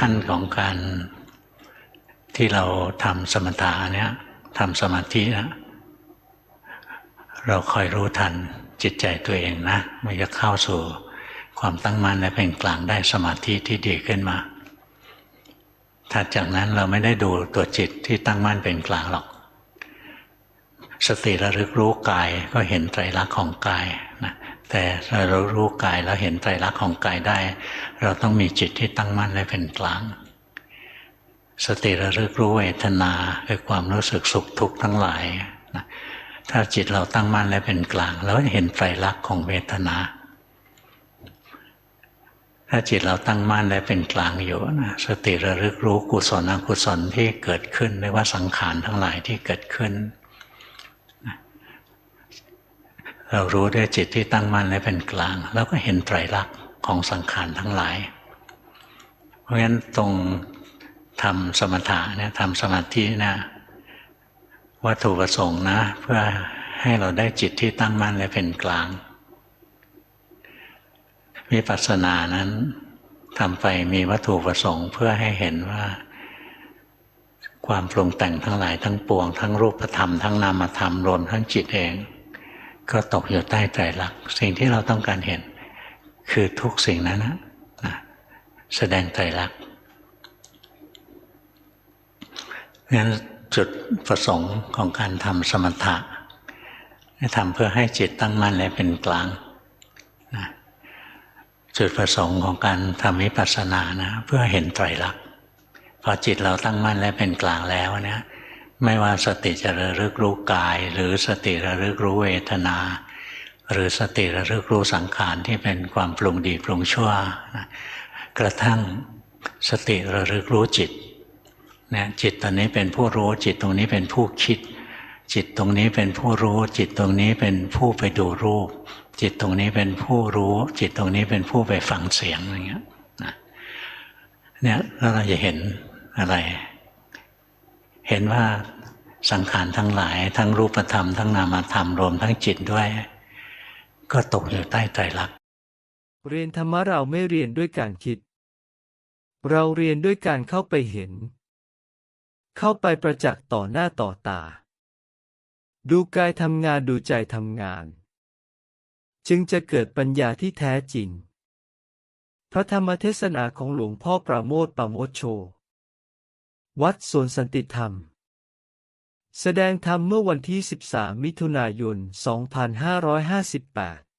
ขั้นของการที่เราทำสมถะเนี่ยทำสมาธินะเราคอยรู้ทันจิตใจตัวเองนะ มันจะเข้าสู่ความตั้งมั่นและเป็นกลางได้สมาธิที่ดีขึ้นมาถัดจากนั้นเราไม่ได้ดูตัวจิตที่ตั้งมั่นเป็นกลางหรอก สติระลึกรู้กายก็เห็นไตรลักษณ์ของกายนะ แต่เรารู้กายแล้วเห็นไตรลักษณ์ของกายได้ เราต้องมีจิตที่ตั้งมั่นและเป็นกลาง สติระลึกรู้เวทนาคือความรู้สึกสุขทุกข์ทั้งหลายนะถ้าจิตเราตั้งมั่นและเป็นกลาง เราเห็นไตรลักษณ์ของเวทนา ถ้าจิตเราตั้งมั่นและเป็นกลางอยู่นะสติระลึกรู้กุศลอกุศลที่เกิดขึ้นเรียกว่าสังขารทั้งหลายที่เกิดขึ้น เรารู้ด้วยจิตที่ตั้งมั่นและเป็นกลาง แล้วก็เห็นไตรลักษณ์ของสังขารทั้งหลาย เพราะฉะนั้นตรงทำสมถะเนี่ยทำสมาธินะวัตถุประสงค์นะ เพื่อให้เราได้จิตที่ตั้งมั่นและเป็นกลางวิปัสสนานั้นทำไปมีวัตถุประสงค์ เพื่อให้เห็นว่า ความปรุงแต่งทั้งหลายทั้งปวง ทั้งรูปธรรมทั้งนามธรรมรวมทั้งจิตเอง ก็ตกอยู่ใต้ไตรลักษณ์สิ่งที่เราต้องการเห็น คือทุกสิ่งนั้นนะนะแสดงไตรลักษณ์งั้นจุดประสงค์ของการทำสมถะทำเพื่อให้จิตตั้งมั่นและเป็นกลางนะจุดประสงค์ของการทำวิปัสสนานะ เพื่อเห็นไตรลักษณ์พอจิตเราตั้งมั่นและเป็นกลางแล้วเนี่ย ไม่ว่าสติจะระลึกรู้กาย หรือสติระลึกรู้เวทนา หรือสติระลึกรู้สังขารที่เป็นความปรุงดีปรุงชั่ว กระทั่งสติระลึกรู้จิตเนี่ยจิตตอนนี้เป็นผู้รู้จิตตรงนี้เป็นผู้คิด จิตตรงนี้เป็นผู้รู้ จิตตรงนี้เป็นผู้ไปดูรูป จิตตรงนี้เป็นผู้รู้ จิตตรงนี้เป็นผู้ไปฟังเสียงอย่างเงี้ยเนี่ยแล้วเราจะเห็นอะไร เห็นว่าสังขารทั้งหลาย ทั้งรูปธรรม ทั้งนามธรรมรวมทั้งจิตด้วย ก็ตกอยู่ใต้ไตรลักษณ์เรียนธรรมะเราไม่เรียนด้วยการคิด เราเรียนด้วยการเข้าไปเห็น เข้าไปประจักษ์ต่อหน้าต่อตา ดูกายทำงานดูใจทำงาน จึงจะเกิดปัญญาที่แท้จริง พระธรรมเทศนาของหลวงพ่อประโมทปราโมชโช วัดสวนสันติธรรม แสดงธรรมเมื่อวันที่ 13 มิถุนายน 2558